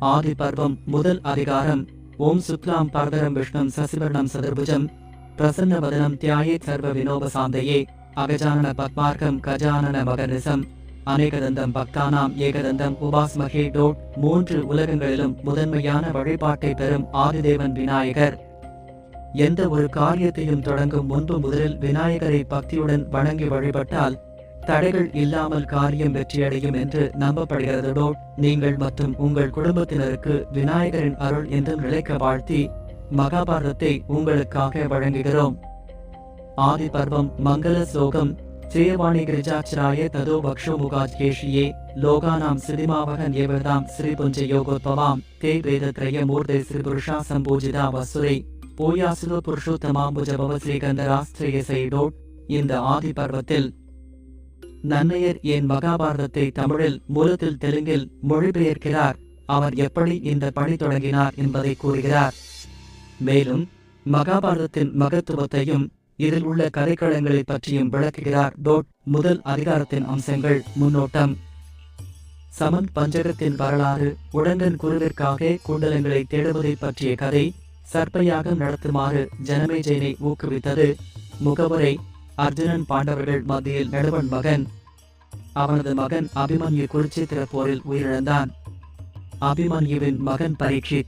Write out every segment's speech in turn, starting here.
ஆதி பர்வம் முதல் அதிகாரம். ஓம் சுக்லாம் பரதரம் விஷ்ணம் சசிவர்ணம் சதுர்புஜம். பிரசன்ன வதனம் தியாயே சர்வ வினோப சாந்தையே. அகஜானன பத்மார்க்கம் கஜானன மகரிசம் அநேகதந்தம் பக்தானாம் ஏகதந்தம் உபாஸ்மகே டோட். மூன்று உலகங்களிலும் முதன்மையான வழிபாட்டை பெறும் ஆதிதேவன் விநாயகர். எந்த ஒரு காரியத்தையும் தொடங்கும் முன்பு முதலில் விநாயகரை பக்தியுடன் வணங்கி வழிபட்டால் தடைகள் இல்லாமல் காரியம் வெற்றியடையும் என்று நம்பப்படுகிறதோ நீங்கள் மற்றும் உங்கள் குடும்பத்தினருக்கு விநாயகரின் அருள் என்றும் நிலைக்க வாழ்த்தி மகாபாரதத்தை உங்களுக்காக வழங்குகிறோம். ஆதி பர்வம் மங்கள சோகம் ஸ்ரீவாணி கிரிஜாச்சராய ததோ பக்ஷோ முகாஜ்கேஷியே லோகானாம் சினிமாவகன் ஏவதாம் ஸ்ரீ புஞ்ச யோகோத்பவாம் தே வேதத்ரய மூர்த்தே ஸ்ரீ புருஷா சம்பூஜிதா வசுரை பூயாசுலோ புருஷோத்தமாம்புஜ பவ ஸ்ரீகந்தராஸ்திரேயசைடோட் இந்த ஆதி பர்வத்தில் நன்னையர் என் மகாபாரதத்தை தமிழில் மூலத்தில் தெலுங்கில் மொழிபெயர்க்கிறார். அவர் எப்படி இந்த பணி தொடங்கினார் என்பதை கூறுகிறார். மேலும் மகாபாரதத்தின் மகத்துவத்தையும் இதில் உள்ள கதைக்களங்களை பற்றியும் விளக்குகிறார் டோட் முதல் அதிகாரத்தின் அம்சங்கள் முன்னோட்டம். சமன் பஞ்சகத்தின் வரலாறு உடங்கன் குருவிற்காக குண்டலங்களை தேடுவதை பற்றிய கதை சர்ப்பயாகம் நடத்துமாறு ஜனமேஜயனை ஊக்குவித்தது. முகவரை அர்ஜுனன் பாண்டவர்கள் மத்தியில் நடுவன் மகன். அவனது மகன் அபிமன்யு குருச்சேத்திர போரில் உயிரிழந்தான். அபிமன்யுவின் மகன் பரீட்சித்.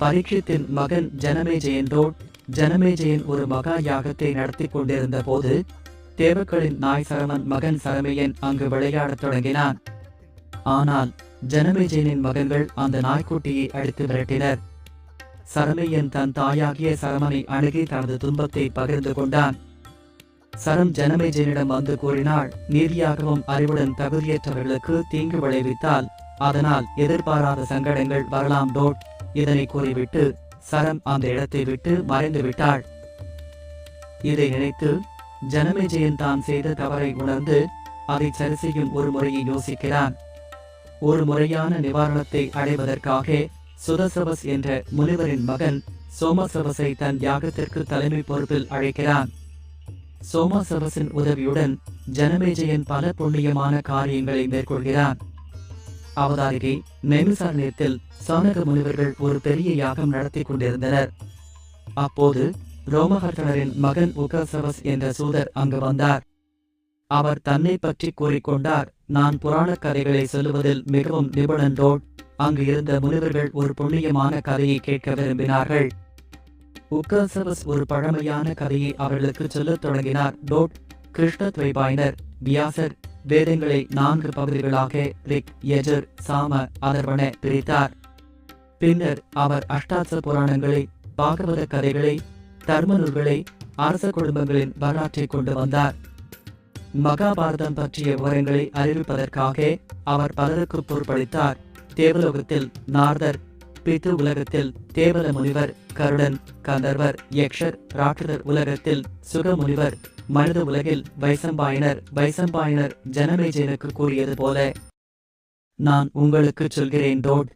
பரீட்சித்தின் மகன் ஜனமேஜயன் டோட் ஜனமேஜயன் ஒரு மகா யாகத்தை நடத்தி கொண்டிருந்த போது தேவக்களின் நாய் சரமன் மகன் சரமையன் அங்கு விளையாடத் தொடங்கினான். ஆனால் ஜனமேஜயனின் மகன்கள் அந்த நாய்க்குட்டியை அடித்து விரட்டினர். சரமையன் தன் தாயாகிய சரமனை அணுகி தனது துன்பத்தை பகிர்ந்து கொண்டான். சரம் ஜனமேஜனிடம் வந்து கூறினாள் நீதியாகவும் அறிவுடன் தகுதியற்றவர்களுக்கு தீங்கு விளைவித்தால் அதனால் எதிர்பாராத சங்கடங்கள் வரலாம் டோட் இதனை கூறிவிட்டு சரம் அந்த இடத்தை விட்டு மறைந்து விட்டாள். இதை நினைத்து ஜனமேஜயன் தான் செய்த தவறை உணர்ந்து அதை சரி செய்யும் ஒரு முறையை யோசிக்கிறான். ஒரு முறையான நிவாரணத்தை அடைவதற்காக சுதசபஸ் என்ற முனிவரின் மகன் சோமசபஸை தன் யாகத்திற்கு தலைமை பொறுப்பில் அழைக்கிறான். சோமசவசின் உதவியுடன் ஜனமேஜயன் பல புண்ணியமான காரியங்களை மேற்கொள்கிறான். அவதாரிகை நெமிசாரண்யத்தில் சானக முனிவர்கள் ஒரு பெரிய யாகம் நடத்தி கொண்டிருந்தனர். அப்போது ரோமஹர்த்தனரின் மகன் உகசவஸ் என்ற சூதர் அங்கு வந்தார். அவர் தன்னை பற்றி கூறிக்கொண்டார் நான் புராணக் கதைகளை சொல்லுவதில் மிகவும் நிபுணன்றோட் அங்கு இருந்த முனிவர்கள் ஒரு புண்ணியமான கதையை கேட்க விரும்பினார்கள். உக்கசவஸ் ஒரு பழமையான கதையை அவர்களுக்கு சொல்லத் தொடங்கினார். டோட் கிருஷ்ண துவைபாயினர் வியாசர் வேதங்களை நான்கு பகுதிகளாக ரிக் யஜுர் சாம அதர்வன பிரித்தார். பின்னர் அவர் அஷ்டாட்ச புராணங்களை பாகவத கதைகளை தர்ம நூல்களை அரச குடும்பங்களின் வரலாற்றை கொண்டு வந்தார். மகாபாரதம் பற்றிய விவரங்களை அறிவிப்பதற்காக அவர் பலருக்கு பொறுப்பளித்தார். தேவலோகத்தில் நார்தர் பித்து உலகத்தில் தேவல முனிவர் கருடன் கந்தர்வர் யக்ஷர் ராட்சதர் உலகத்தில் சுக முனிவர் மனித உலகில் வைசம்பாயினர் வைசம்பாயினர் ஜனமேஜனுக்கு கூறியது போல நான் உங்களுக்கு சொல்கிறேன் டோட்